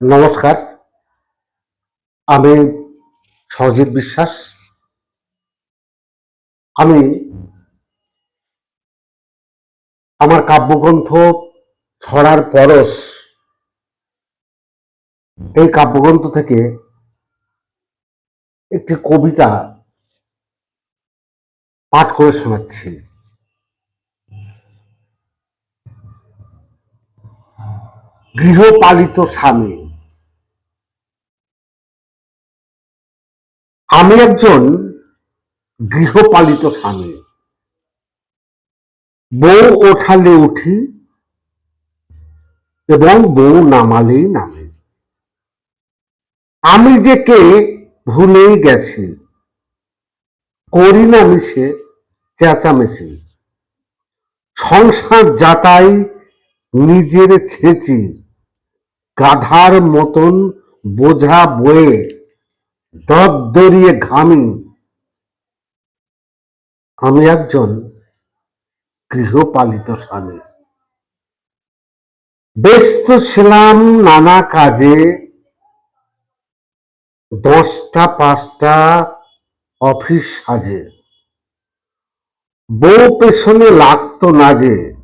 নমস্কার। আমি সরজিৎ বিশ্বাস। আমি আমার কাব্যগ্রন্থ ছড়ার পরশ এই কাব্যগ্রন্থ থেকে একটি কবিতা পাঠ করে শোনাচ্ছি। গৃহপালিত স্বামী। আমি একজন গৃহপালিত স্বামী। বউ ওঠালে উঠি এবং বউ নামালেই নামে। আমি যে কে ভুলেই গেছি, করি না মিশে চেঁচামেচি। সংসার যাতাই নিজের ছেঁচি, গাধার মতন বোঝা বয়ে দরদরিয়ে ঘামি। আমি একজন গৃহপালিত স্বামী। ব্যস্ত ছিলাম নানা কাজে। দশটা পাঁচটা অফিস সাজে। বউ পেছনে লাগতো না যে।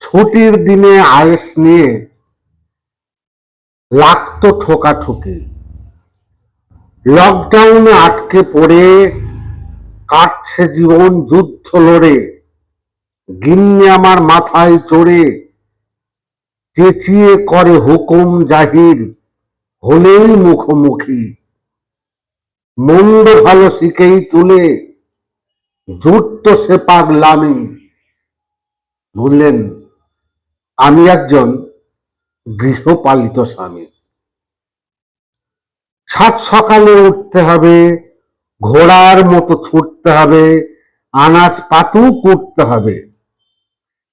ছুটির দিনে আয়েস নিয়ে লাগতো ঠোকাঠুকি। লকডাউনে আটকে পড়ে, কাটছে জীবন যুদ্ধ লড়ে, গিন্নি আমার মাথায় চড়ে, চেঁচিয়ে করে হুকুম জাহির, হলেই মুখোমুখি। মন্দ ভালো শিখেই তুলে, জুটত সে পাগলামি। বুঝলেন আমি একজন গৃহপালিত স্বামী। সাত সকালে উঠতে হবে, ঘোড়ার মতো ছুটতে হবে, আনাজ পাতু করতে হবে।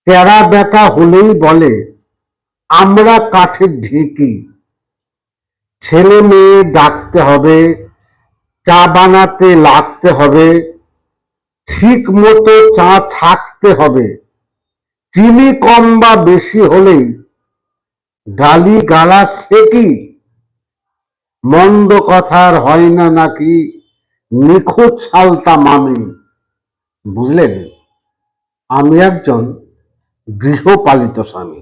তেরা বেকা হলেই বলে, আমরা কাঠের ঢেঁকি। ছেলে মেয়ে ডাকতে হবে, চা বানাতে লাগতে হবে, ঠিক মতো চা ছাকতে হবে। চিনি কম বা বেশি হলেই গালি গালা সে কি? মন্দ কথার হয় না নাকি? নিখোঁজ সালতা মামি। বুঝলেন? আমি একজন গৃহপালিত স্বামী।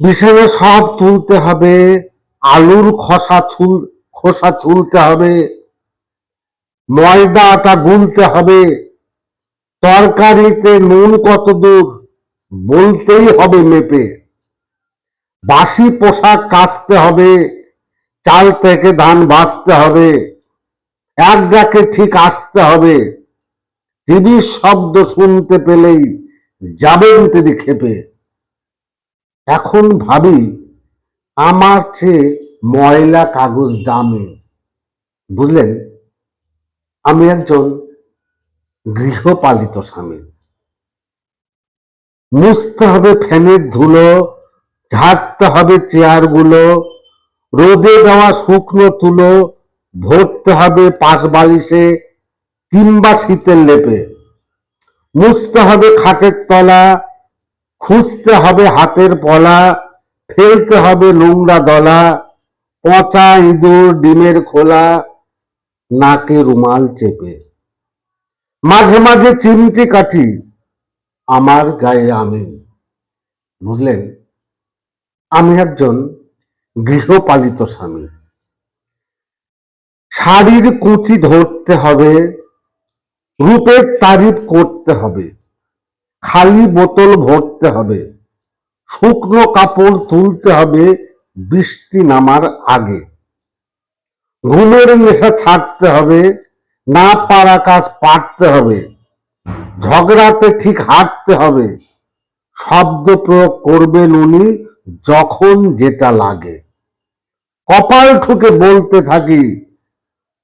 বিছানা সব তুলতে হবে, আলুর খোসা ছুল, খোসা ছুলতে হবে, ময়দা আটা গুলতে হবে, তরকারিতে নুন কত দূর? বলতেই হবে মেপে। বাসি পোশাক কাচতে হবে চাল থেকে ধান বাঁচতে হবে। এক ডাকে ঠিক আসতে হবে। টিভির শব্দ শুনতে পেলেই যাবেন তিনি খেপে এখন ভাবি, আমার চেয়ে ময়লা কাগজ দামে। বুঝলেন? আমি একজন গৃহপালিত স্বামী। মুছতে হবে ফ্যানের ধুলো, ঝাড়তে হবে চেয়ারগুলো রোদে দেওয়া শুকনো তুলো ভরতে হবে পাশ বালিশে কিংবা শীতের লেপে। মুছতে হবে খাটের তলা, খুঁজতে হবে হাতের পলা, ফেলতে হবে নোংরা দলা, পচা ইঁদুর ডিমের খোলা, নাকে রুমাল চেপে। মাঝে মাঝে চিমটি কাঠি আমার গায়ে আমি বুঝলেন? আমি একজন গৃহপালিত স্বামী। শাড়ির কুচি ধরতে হবে, রূপের তারিফ করতে হবে, খালি বোতল ভরতে হবে, শুকনো কাপড় তুলতে হবে বৃষ্টি নামার আগে। ঘুমের নেশা ছাড়তে হবে, না পারা কাজ পারতে হবে, ঝগড়াতে ঠিক হাঁটতে হবে, শব্দ প্রয়োগ করবেন উনি যখন যেটা লাগে। কপাল ঠুকে বলতে থাকি,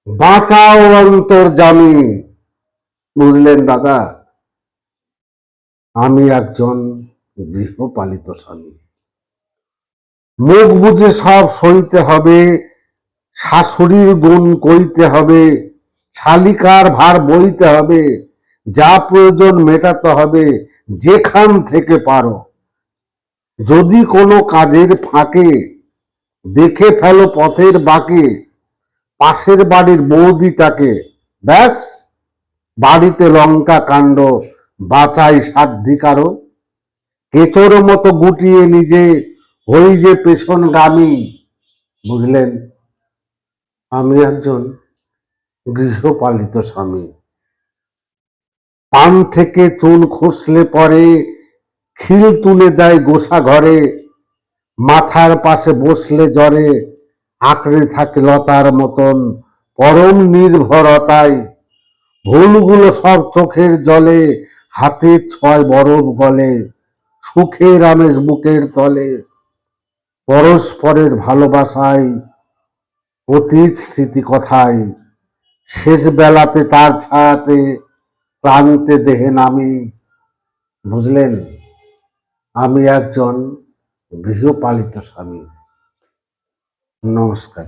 বাঁচাও অন্তর জামি। বুঝলেন দাদা? আমি একজন গৃহপালিত স্বামী। মুখ বুঝে সব সইতে হবে, শাশুড়ির গুণ কইতে হবে, শালিকার ভার বইতে হবে, যা প্রয়োজন মেটাতে হবে, যেখান থেকে পারো। যদি কোনো কাজের ফাঁকে দেখে ফেলো পথের বাঁকে, পাশের বাড়ির বৌদিটাকে। ব্যাস, বাড়িতে লঙ্কা কাণ্ড, বাঁচাই সাধ্যি কারও কেচোর মতো গুটিয়ে নিজে হই যে পেছনগামী। বুঝলেন? আমি একজন গৃহপালিত স্বামী। পান থেকে চুল খসলে পরে খিল তুলে দেয় গোসা ঘরে মাথার পাশে বসলে জ্বরে, আঁকড়ে থাকে লতার মতন পরম নির্ভরতায় ভুলগুলো সব চোখের জলে, হাতে ছয় বরফ গলে, সুখের আমেজ বুকের তলে। পরস্পরের ভালোবাসায় অতীত স্মৃতি কথায় শেষ বেলাতে তার ছায়াতে প্রান্তে দেহে নামি, বুঝলেন? আমি একজন গৃহপালিত স্বামী। নমস্কার।